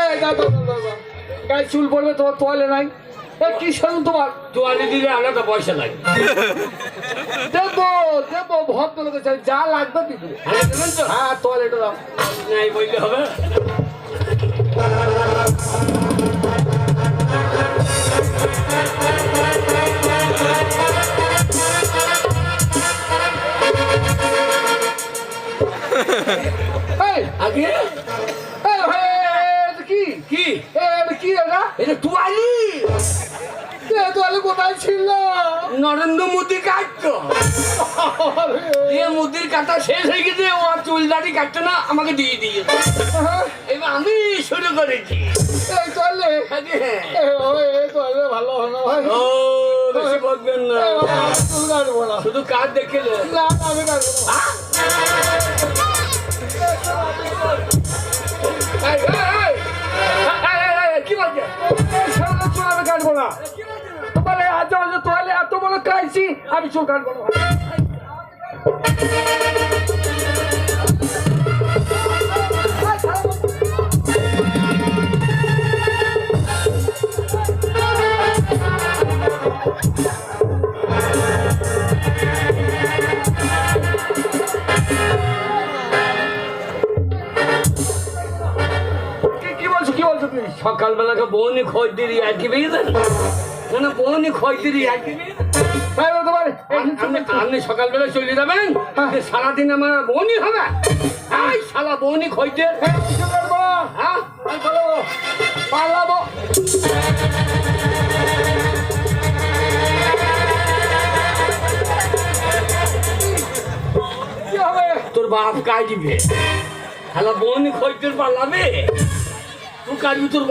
এই দাও। গায়ে চুল পড়বে তোমার তোয়ালে নাই। কি শুনুন তোমার? তোয়ালে দিলে আলাদা পয়সা লাগে। দেবো দেবো ভদ্র লোক যা লাগবে দিবো। হ্যাঁ, তোয়ালেটা দাও। নাই বললে হবে আগে? কি? এ, এটা কি এটা এটা তোয়ালি। এ কোথায় ছিল? নরেন্দ্র মোদী কাটতো। দিয়ে মোদির কাটা শেষ হয়ে গেছে ও আর চুল দাড়ি কাটতো না আমাকে দিয়ে দিয়েছে। এবার আমি শুরু করেছি। এ, এই তোয়ালে ভালো হয় না ভাই। ও বেশি বকবেন না। চুল শুধু কাজ দেখে না, আমি কাটবো না। তোমার আজ তোয়ালে এত বড় কাইছি আমি চুল কাটবো না। সকালবেলাকে বউনি খোঁজদের একই বেরিয়েছেন না না বউনি খোঁজদের একই বলতে আপনি সকালবেলা চলে যাবেন হ্যাঁ। সারাদিন আমার হবে। এই শালা হ্যাঁ পালাবো। কি তোর বাপ কাটবে শালা বউনি খোঁজদের পালাবে। তুই কাটবি তোর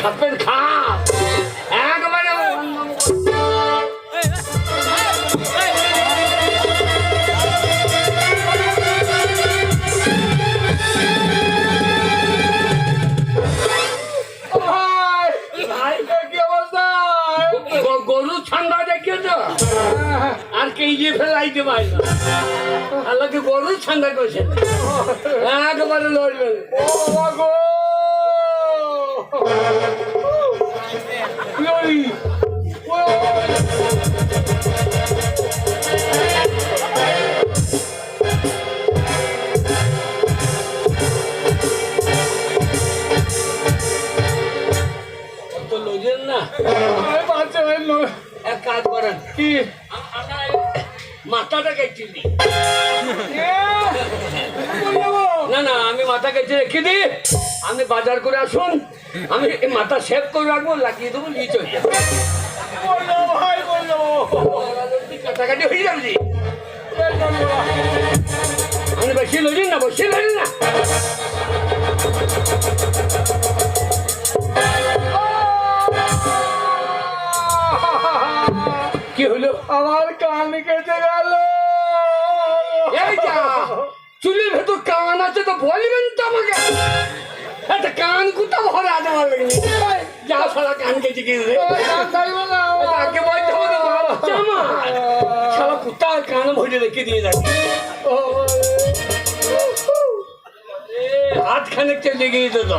খাপের খাপ। একবারে গরু ঠান্ডা দেখে তো আর কে ইয়ে ফেলাইতে পারে না আল্লাহকে গরু ঠান্ডা করছে একবারে ওই ওই তো লড়েন না ওই বাচ্চা ভাই লো এক কাজ করেন কি মাথাটা কেটে না না আমি মাথা কেটে রেখে দিই। আপনি বাজার করে আসুন আমি মাথা সেভ করে রাখব লাগিয়ে দেবো নিয়ে চলে যাব। ভাই কাটাকাটি হয়ে যাবে জি। আপনি লড়েন না বেশি লড়েন না। কি হলো? আমার কান কেটে গেল। এই যা চুলের ভেতর কান আছে তো বলবেন তো আমাকে। একটা কান কুতা ভরা দেওয়ার লাগে যা সারা কান কেটে কান তাকে বলতে হবে আমার সারা কুত্তা কান ভরে রেখে দিয়ে যাচ্ছে। হাত খানিক চলে গিয়েছে তো